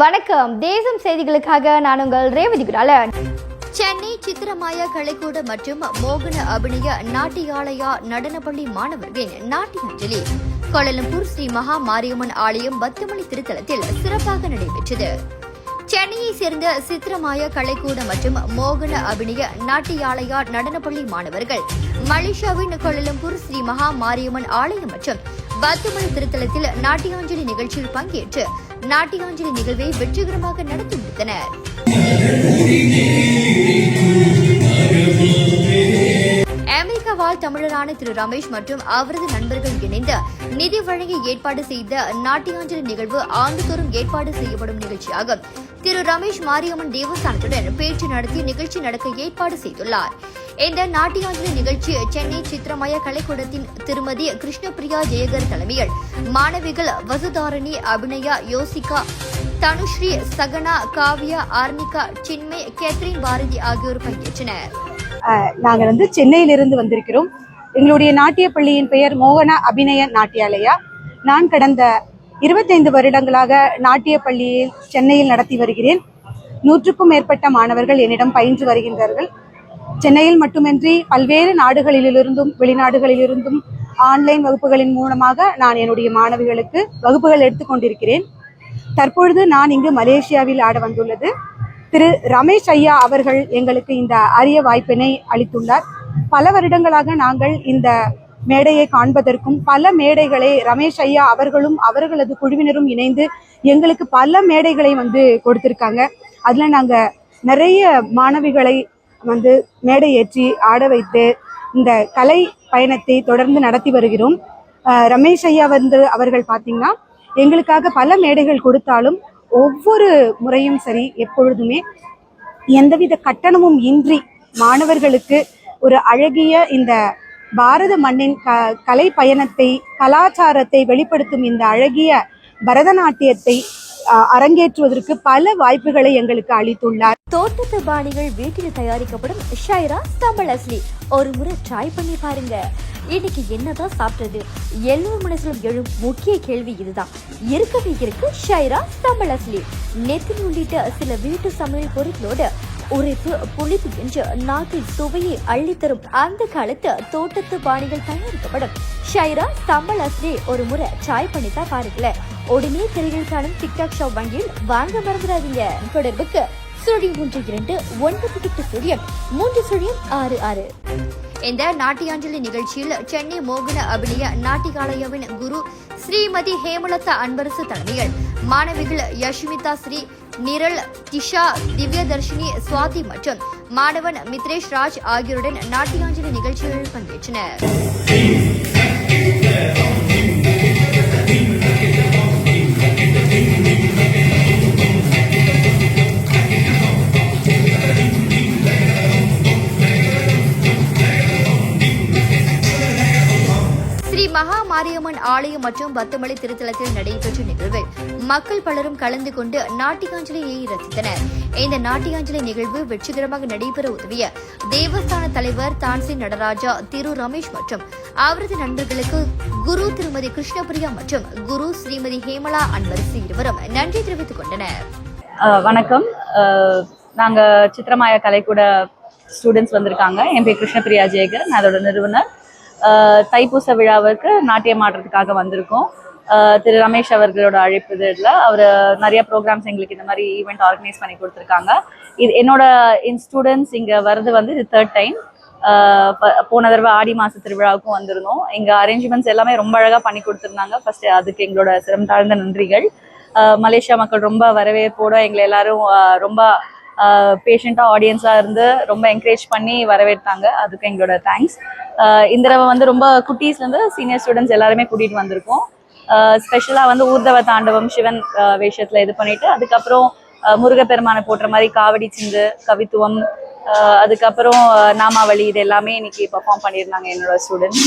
வணக்கம். தேசம் செய்திகளுக்காக நான் உங்கள் ரேவதி குடாலன் சென்னை சித்திரமாயா கலைக்கூட மற்றும் மோகன அபிநய நாட்டியாலயா நடனப்பள்ளி மாணவர்களின் நாட்டியாஞ்சலி. கோலாலம்பூர் ஸ்ரீ மகா மாரியம்மன் ஆலயம் பத்துமணி திருத்தலத்தில் சிறப்பாக நடைபெற்றது. சென்னையை சேர்ந்த சித்திரமாய கலைக்கூட மற்றும் மோகன அபிநய நாட்டியாலயா நடனப்பள்ளி மாணவர்கள் மலேசியாவின் கோலாலம்பூர் ஸ்ரீ மகா மாரியம்மன் ஆலயம் மற்றும் பத்துமணி திருத்தலத்தில் நாட்டியாஞ்சலி நிகழ்ச்சியில் பங்கேற்று நாட்டியாஞ்சலி நிகழ்வை வெற்றிகரமாக நடத்தி முடித்தனர். அமெரிக்க வாழ் தமிழரான திரு ரமேஷ் மற்றும் அவரது நண்பர்கள் இணைந்து நிதி வழங்கி ஏற்பாடு செய்த நாட்டியாஞ்சலி நிகழ்வு ஆண்டுதோறும் ஏற்பாடு செய்யப்படும் நிகழ்ச்சியாகும் திரு ரமேஷ் மாரியம்மன் தேவஸ்தானத்துடன் பேச்சு நடத்தி நிகழ்ச்சி நடக்க ஏற்பாடு செய்துள்ளார். இந்த நாட்டியாஞ்சலி நிகழ்ச்சி சென்னை சித்திரமய கலைக்கூடத்தின் திருமதி கிருஷ்ணபிரியா ஜெயகர் தலைமையில் மாணவிகள் வசுதாரணி அபிநயா யோசிகா தனுஸ்ரீ சகனா காவ்யா ஆர்னிகா சின்மய் கேத்ரின் பாரதி ஆகியோர் பங்கேற்றனர். நாங்கள் வந்து சென்னையிலிருந்து வந்திருக்கிறோம். எங்களுடைய நாட்டிய பள்ளியின் பெயர் மோகனா அபிநய நாட்டியாலயா. நான் கடந்த இருபத்தைந்து வருடங்களாக நாட்டிய பள்ளியில் சென்னையில் நடத்தி வருகிறேன். நூற்றுக்கும் மேற்பட்ட மாணவர்கள் என்னிடம் பயின்று வருகின்றார்கள். சென்னையில் மட்டுமின்றி பல்வேறு நாடுகளிலிருந்தும் வெளிநாடுகளிலிருந்தும் ஆன்லைன் வகுப்புகளின் மூலமாக நான் என்னுடைய மாணவிகளுக்கு வகுப்புகள் எடுத்துக்கொண்டிருக்கிறேன் தற்பொழுது நான் இங்கு மலேசியாவில் ஆட வந்துள்ளது. திரு ரமேஷ் ஐயா அவர்கள் எங்களுக்கு இந்த அரிய வாய்ப்பினை அளித்துள்ளார். பல வருடங்களாக நாங்கள் இந்த மேடையை காண்பதற்கும் பல மேடைகளை ரமேஷ் ஐயா அவர்களும் அவர்களது குழுவினரும் இணைந்து எங்களுக்கு பல மேடைகளை வந்து கொடுத்திருக்காங்க. அதில் நாங்கள் நிறைய மாணவிகளை வந்து மேடை ஏற்றி ஆட வைத்து இந்த கலை பயணத்தை தொடர்ந்து நடத்தி வருகிறோம். ரமேஷ் ஐயா வந்து அவர்கள் பார்த்தீங்கன்னா எங்களுக்காக பல மேடைகள் கொடுத்தாலும் ஒவ்வொரு முறையும் சரி எப்பொழுதுமே எந்தவித கட்டணமும் இன்றி மாணவர்களுக்கு ஒரு அழகிய இந்த பாரத மண்ணின் க கலை பயணத்தை கலாச்சாரத்தை வெளிப்படுத்தும் இந்த அழகிய பரதநாட்டியத்தை அரங்கேற்றுவதற்கு பல வாய்ப்புகளை எங்களுக்கு அளித்துள்ளார். தோட்டத்து பாணிகள் வீட்டில் தயாரிக்கப்படும் ஷைரா ஸ்டம்பல் அஸ்லி. ஒரு முறை ட்ரை பண்ணி பாருங்க. இன்னைக்கு என்னதான் சாப்பிட்டது? எல்லோர் மனசிலும் எழும் முக்கிய கேள்வி இதுதான். இருக்கவே இருக்கு ஷைரா ஸ்டம்பல் அஸ்லி. நெத்தில் உள்ளிட்ட சில வீட்டு சமையல் பொருட்களோடு உரைப்பு புளிப்பு என்று நாட்டில் சுவையை அள்ளித்தரும் அந்த காலத்து தோட்டத்து பாணிகள் தயாரிக்கப்படும் ஷைரா ஸ்டம்பல் அஸ்லி ஒரு முறை ட்ரை பண்ணி தான் பாருங்களேன். உடனே திரையில் காணும் டிக்டாக் ஷாப் வங்கியில் வாங்க மறந்துடாதீங்க. தொடர்புக்கு சுழியம் ஒன்று இரண்டு ஒன்பது எட்டு சுழியம் மூன்று சுழியம் ஆறு ஆறு. இந்த நாட்டியாஞ்சலி நிகழ்ச்சியில் சென்னை மோகன அபிநய நாட்டிகாலயாவின் குரு ஸ்ரீமதி ஹேமலதா அன்பரசு தலைமையில் மாணவிகள் யஷ்மிதா ஸ்ரீ நிரல் திஷா திவ்யதர்ஷினி சுவாதி மற்றும் மாணவன் மித்ரேஷ் ராஜ் ஆகியோருடன் நாட்டியாஞ்சலி நிகழ்ச்சிகளில் பங்கேற்றனர். ஆலயம் மற்றும் பத்துமலை திருத்தலத்தில் நடைபெற்ற நிகழ்வில் மக்கள் பலரும் கலந்து கொண்டு நாட்டியாஞ்சலியை ரசித்தனர். இந்த நாட்டியாஞ்சலி நிகழ்வு வெற்றிகரமாக நடைபெற உதவிய தேவஸ்தான தலைவர் தான்சி நடராஜா திரு ரமேஷ் மற்றும் அவரது நண்பர்களுக்கு குரு திருமதி கிருஷ்ணபிரியா மற்றும் குரு ஸ்ரீமதி ஹேமலா அன்பரசு இருவரும் நன்றி தெரிவித்துக் கொண்டனர். வணக்கம். நாங்கள் சித்திரமாய கலைக்கூட ஸ்டூடெண்ட்ஸ் வந்திருக்காங்க. என் பேர் கிருஷ்ணபிரியா ஜெயகர் நான் அதோட நிறுவனர். தைப்பூச விழாவுக்கு நாட்டியம் ஆடுறதுக்காக வந்திருக்கோம். திரு ரமேஷ் அவர்களோட அழைப்பு இதில். அவர் நிறைய ப்ரோக்ராம்ஸ் எங்களுக்கு இந்த மாதிரி ஈவெண்ட் ஆர்கனைஸ் பண்ணி கொடுத்துருக்காங்க. இது என்னோட இன் ஸ்டூடெண்ட்ஸ் இங்கே வர்றது வந்து இது தேர்ட் டைம் போன தடவை ஆடி மாச திருவிழாவுக்கும் வந்திருந்தோம். எங்கள் அரேஞ்ச்மெண்ட்ஸ் எல்லாமே ரொம்ப அழகாக பண்ணி கொடுத்துருந்தாங்க. ஃபர்ஸ்ட் அதுக்கு எங்களோட சிரம் தாழ்ந்த நன்றிகள். மலேசியா மக்கள் ரொம்ப வரவேற்போட எங்களை எல்லாரும் ரொம்ப பேஷண்ட்டாக ஆடியன்ஸாக இருந்து ரொம்ப என்கரேஜ் பண்ணி வரவேற்றாங்க. அதுக்கு எங்களோட தேங்க்ஸ் இந்த தடவை வந்து ரொம்ப குட்டீஸ்லேருந்து சீனியர் ஸ்டூடெண்ட்ஸ் எல்லாருமே கூட்டிகிட்டு வந்திருக்கோம். ஸ்பெஷலாக வந்து ஊர்தவ தாண்டவம் சிவன் வேஷத்தில் இது பண்ணிட்டு அதுக்கப்புறம் முருகப்பெருமானை போடுற மாதிரி காவடி சிந்து கவித்துவம் அதுக்கப்புறம் நாமாவளி இது எல்லாமே இன்னைக்கு பெர்ஃபார்ம் பண்ணியிருந்தாங்க என்னோட ஸ்டூடெண்ட்ஸ்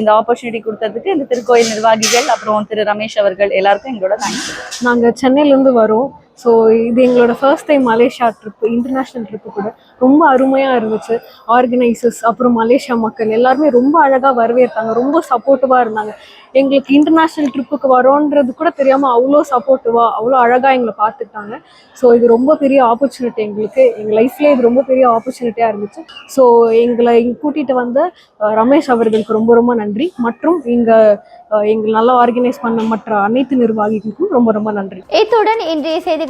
இந்த ஆப்பர்ச்சுனிட்டி கொடுத்ததுக்கு இந்த திருக்கோயில் நிர்வாகிகள் அப்புறம் திரு ரமேஷ் அவர்கள் எல்லாருக்கும் எங்களோட தேங்க்ஸ் நாங்கள் சென்னையிலேருந்து வரோம். ஸோ இது எங்களோட first time Malaysia trip international trip கூட ரொம்ப அருமையாக இருந்துச்சு. ஆர்கனைசர்ஸ் அப்புறம் மலேசியா மக்கள் எல்லாருமே ரொம்ப அழகாக வரவேற்றாங்க ரொம்ப சப்போர்ட்டிவாக இருந்தாங்க. எங்களுக்கு இன்டர்நேஷ்னல் ட்ரிப்புக்கு வரோன்றது கூட தெரியாமல் அவ்வளோ சப்போர்ட்டிவாக அவ்வளோ அழகாக எங்களை பார்த்துக்கிட்டாங்க. ஸோ இது ரொம்ப பெரிய ஆப்பர்ச்சுனிட்டி எங்களுக்கு. எங்கள் லைஃப்லேயே இது ரொம்ப பெரிய ஆப்பர்ச்சுனிட்டியாக இருந்துச்சு. ஸோ எங்களை கூட்டிகிட்டு வந்த ரமேஷ் அவர்களுக்கு ரொம்ப ரொம்ப நன்றி. மற்றும் இங்கே எங்களை நல்லா ஆர்கனைஸ் பண்ண மற்ற அனைத்து நிர்வாகிகளுக்கும் ரொம்ப ரொம்ப நன்றி. இத்துடன் இன்றைய செய்திகள்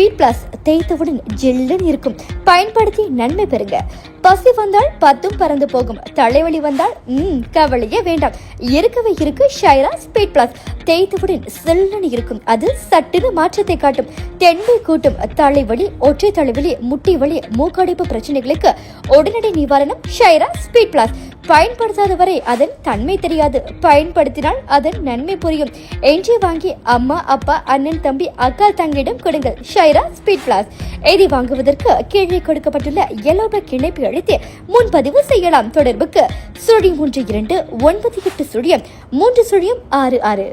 ஸ்பீட் பிளஸ் தேய்த்தவுடன் ஜில்லுன்னு இருக்கும். பயன்படுத்தி நன்மை பெறுங்க. பசி வந்தால் பத்தும் பறந்து போகும். தலைவலி வந்தால் ம் கவலையே வேண்டாம். இருக்கவே இருக்கு ஷைரா ஸ்பீட் பிளஸ் தேய்த்தவுடன் சில்லுன்னு இருக்கும். அது சட்டுன்னு மாற்றத்தை காட்டும். தென்மை கூட்டும். தலைவலி ஒற்றை தலைவலி முட்டி வலி மூக்கடைப்பு பிரச்சனைகளுக்கு உடனடி நிவாரணம் ஷைரா ஸ்பீட் பிளஸ் பயன்படுத்தாத வரை அதன் தன்மை தெரியாது. பயன்படுத்தினால் அதன் நன்மை புரியும். என்றே வாங்கி அம்மா அப்பா அண்ணன் தம்பி அக்கா தங்கிடம் கொடுங்கள். ஷைரா ஸ்பீட் பிளாஸ் எதி வாங்குவதற்கு கீழே கொடுக்கப்பட்டுள்ள எல்லோ பேக் இணைப்பை அழைத்து முன்பதிவு செய்யலாம். தொடர்புக்கு சுழி ஒன்று இரண்டு ஒன்பது எட்டு சுழியம். மூன்று சுழியம் ஆறு ஆறு.